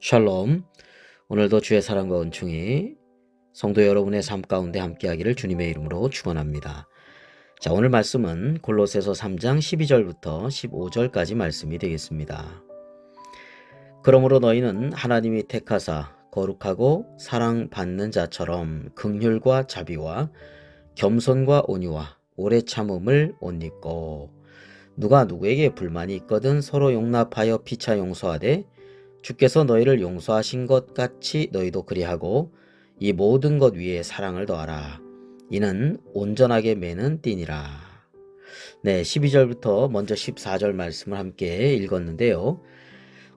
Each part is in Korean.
샬롬. 오늘도 주의 사랑과 은총이 성도 여러분의 삶 가운데 함께하기를 주님의 이름으로 축원합니다. 자, 오늘 말씀은 골로새서 3장 12절부터 15절까지 말씀이 되겠습니다. 그러므로 너희는 하나님이 택하사 거룩하고 사랑받는 자처럼 긍휼과 자비와 겸손과 온유와 오래 참음을 옷 입고 누가 누구에게 불만이 있거든 서로 용납하여 피차 용서하되 주께서 너희를 용서하신 것 같이 너희도 그리하고 이 모든 것 위에 사랑을 더하라. 이는 온전하게 매는 띠니라. 네, 12절부터 먼저 14절 말씀을 함께 읽었는데요.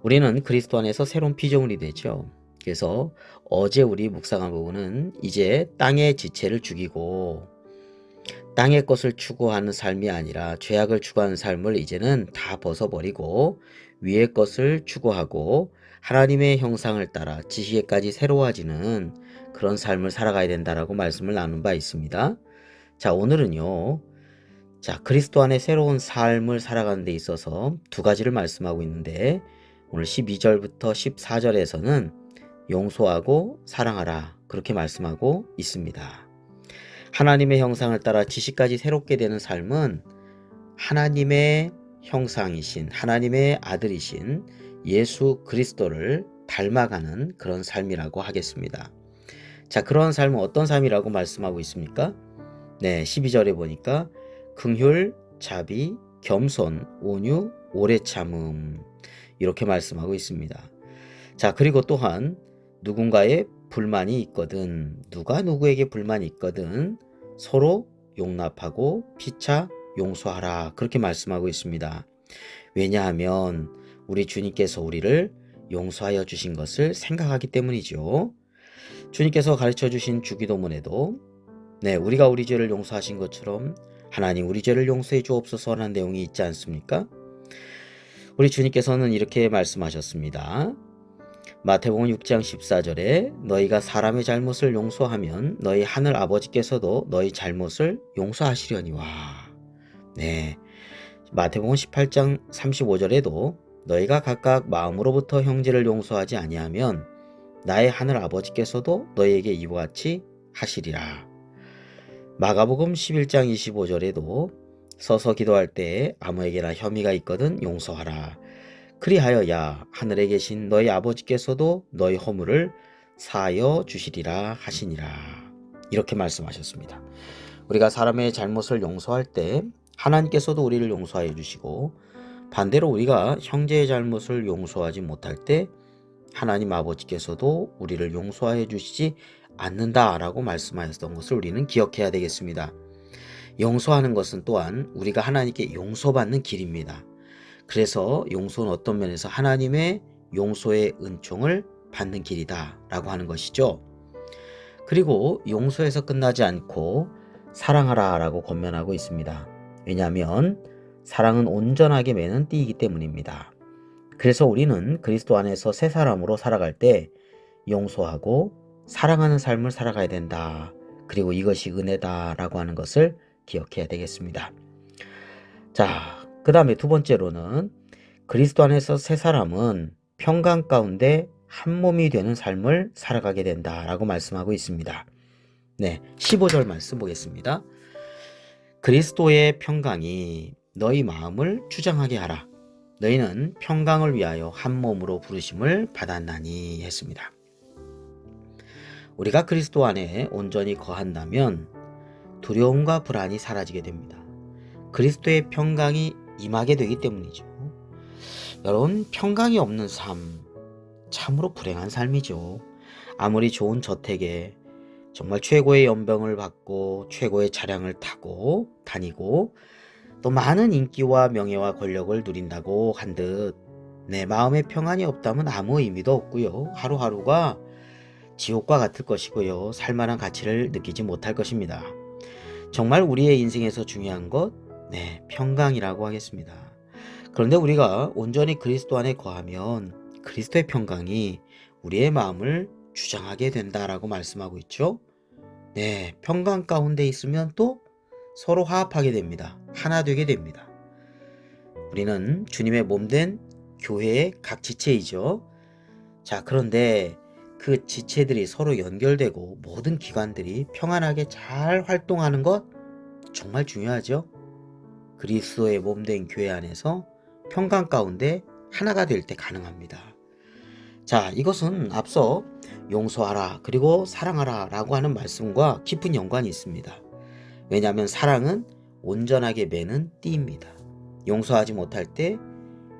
우리는 그리스도 안에서 새로운 피조물이 되죠. 그래서 어제 우리 묵상한 부분은 이제 땅의 지체를 죽이고 땅의 것을 추구하는 삶이 아니라 죄악을 추구하는 삶을 이제는 다 벗어버리고 위의 것을 추구하고 하나님의 형상을 따라 지식에까지 새로워지는 그런 삶을 살아가야 된다라고 말씀을 나눈 바 있습니다. 자, 오늘은요. 자, 그리스도 안에 새로운 삶을 살아가는 데 있어서 두 가지를 말씀하고 있는데 오늘 12절부터 14절에서는 용서하고 사랑하라 그렇게 말씀하고 있습니다. 하나님의 형상을 따라 지식까지 새롭게 되는 삶은 하나님의 형상이신 하나님의 아들이신 예수 그리스도를 닮아가는 그런 삶이라고 하겠습니다. 자, 그런 삶은 어떤 삶이라고 말씀하고 있습니까? 네, 12절에 보니까 긍휼, 자비, 겸손, 온유, 오래 참음 이렇게 말씀하고 있습니다. 자, 그리고 또한 누군가의 불만이 있거든 누가 누구에게 불만이 있거든 서로 용납하고 피차 용서하라 그렇게 말씀하고 있습니다. 왜냐하면 우리 주님께서 우리를 용서하여 주신 것을 생각하기 때문이죠. 주님께서 가르쳐 주신 주기도문에도 네, 우리가 우리 죄를 용서하신 것처럼 하나님 우리 죄를 용서해 주옵소서라는 내용이 있지 않습니까? 우리 주님께서는 이렇게 말씀하셨습니다. 마태복음 6장 14절에 너희가 사람의 잘못을 용서하면 너희 하늘 아버지께서도 너희 잘못을 용서하시려니와. 네. 마태복음 18장 35절에도 너희가 각각 마음으로부터 형제를 용서하지 아니하면 나의 하늘 아버지께서도 너희에게 이와 같이 하시리라. 마가복음 11장 25절에도 서서 기도할 때 아무에게나 혐의가 있거든 용서하라. 그리하여 야 하늘에 계신 너희 아버지께서도 너희 허물을 사하여 주시리라 하시니라. 이렇게 말씀하셨습니다. 우리가 사람의 잘못을 용서할 때 하나님께서도 우리를 용서하여 주시고 반대로 우리가 형제의 잘못을 용서하지 못할 때 하나님 아버지께서도 우리를 용서하여 주시지 않는다라고 말씀하셨던 것을 우리는 기억해야 되겠습니다. 용서하는 것은 또한 우리가 하나님께 용서받는 길입니다. 그래서 용서는 어떤 면에서 하나님의 용서의 은총을 받는 길이다라고 하는 것이죠. 그리고 용서에서 끝나지 않고 사랑하라라고 권면하고 있습니다. 왜냐하면 사랑은 온전하게 매는 띠이기 때문입니다. 그래서 우리는 그리스도 안에서 새 사람으로 살아갈 때 용서하고 사랑하는 삶을 살아가야 된다. 그리고 이것이 은혜다라고 하는 것을 기억해야 되겠습니다. 자, 그 다음에 두 번째로는 그리스도 안에서 새 사람은 평강 가운데 한 몸이 되는 삶을 살아가게 된다라고 말씀하고 있습니다. 네, 15절 말씀 보겠습니다. 그리스도의 평강이 너희 마음을 주장하게 하라. 너희는 평강을 위하여 한 몸으로 부르심을 받았나니 했습니다. 우리가 그리스도 안에 온전히 거한다면 두려움과 불안이 사라지게 됩니다. 그리스도의 평강이 임하게 되기 때문이죠. 여러분, 평강이 없는 삶, 참으로 불행한 삶이죠. 아무리 좋은 저택에 정말 최고의 연병을 받고 최고의 차량을 타고 다니고 또 많은 인기와 명예와 권력을 누린다고 한 듯 내 마음의 평안이 없다면 아무 의미도 없고요. 하루하루가 지옥과 같을 것이고요. 살만한 가치를 느끼지 못할 것입니다. 정말 우리의 인생에서 중요한 것, 네, 평강이라고 하겠습니다. 그런데 우리가 온전히 그리스도 안에 거하면 그리스도의 평강이 우리의 마음을 주장하게 된다라고 말씀하고 있죠. 네, 평강 가운데 있으면 또 서로 화합하게 됩니다. 하나 되게 됩니다. 우리는 주님의 몸 된 교회의 각 지체이죠. 자, 그런데 그 지체들이 서로 연결되고 모든 기관들이 평안하게 잘 활동하는 것 정말 중요하죠. 그리스도의 몸 된 교회 안에서 평강 가운데 하나가 될 때 가능합니다. 자, 이것은 앞서 용서하라 그리고 사랑하라 라고 하는 말씀과 깊은 연관이 있습니다. 왜냐하면 사랑은 온전하게 매는 띠입니다. 용서하지 못할 때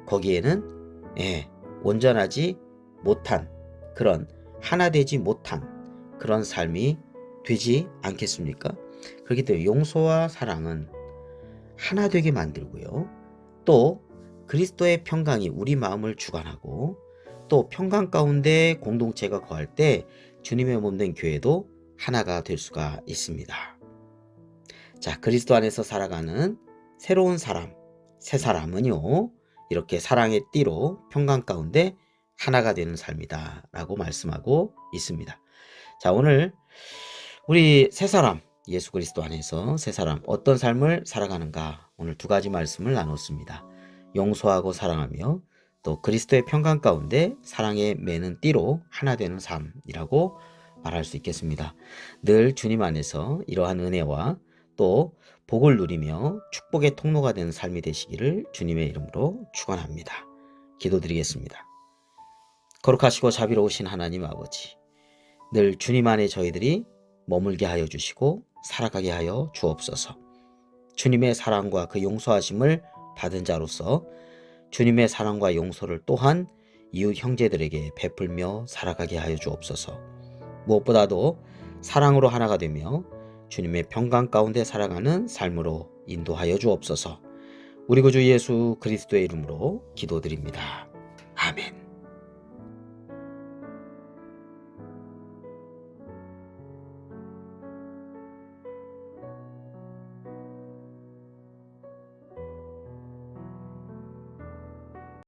거기에는 예, 온전하지 못한 그런 하나 되지 못한 그런 삶이 되지 않겠습니까? 그렇기 때문에 용서와 사랑은 하나 되게 만들고요. 또 그리스도의 평강이 우리 마음을 주관하고 또 평강 가운데 공동체가 거할 때 주님의 몸 된 교회도 하나가 될 수가 있습니다. 자, 그리스도 안에서 살아가는 새로운 사람, 새 사람은요, 이렇게 사랑의 띠로 평강 가운데 하나가 되는 삶이다. 라고 말씀하고 있습니다. 자, 오늘 우리 새 사람, 예수 그리스도 안에서 새 사람, 어떤 삶을 살아가는가? 오늘 두 가지 말씀을 나눴습니다. 용서하고 사랑하며 또 그리스도의 평강 가운데 사랑에 매는 띠로 하나 되는 삶이라고 말할 수 있겠습니다. 늘 주님 안에서 이러한 은혜와 또 복을 누리며 축복의 통로가 되는 삶이 되시기를 주님의 이름으로 축원합니다. 기도드리겠습니다. 거룩하시고 자비로우신 하나님 아버지, 늘 주님 안에 저희들이 머물게 하여 주시고 살아가게 하여 주옵소서. 주님의 사랑과 그 용서하심을 받은 자로서 주님의 사랑과 용서를 또한 이웃 형제들에게 베풀며 살아가게 하여 주옵소서. 무엇보다도 사랑으로 하나가 되며 주님의 평강 가운데 살아가는 삶으로 인도하여 주옵소서. 우리 구주 예수 그리스도의 이름으로 기도드립니다. 아멘.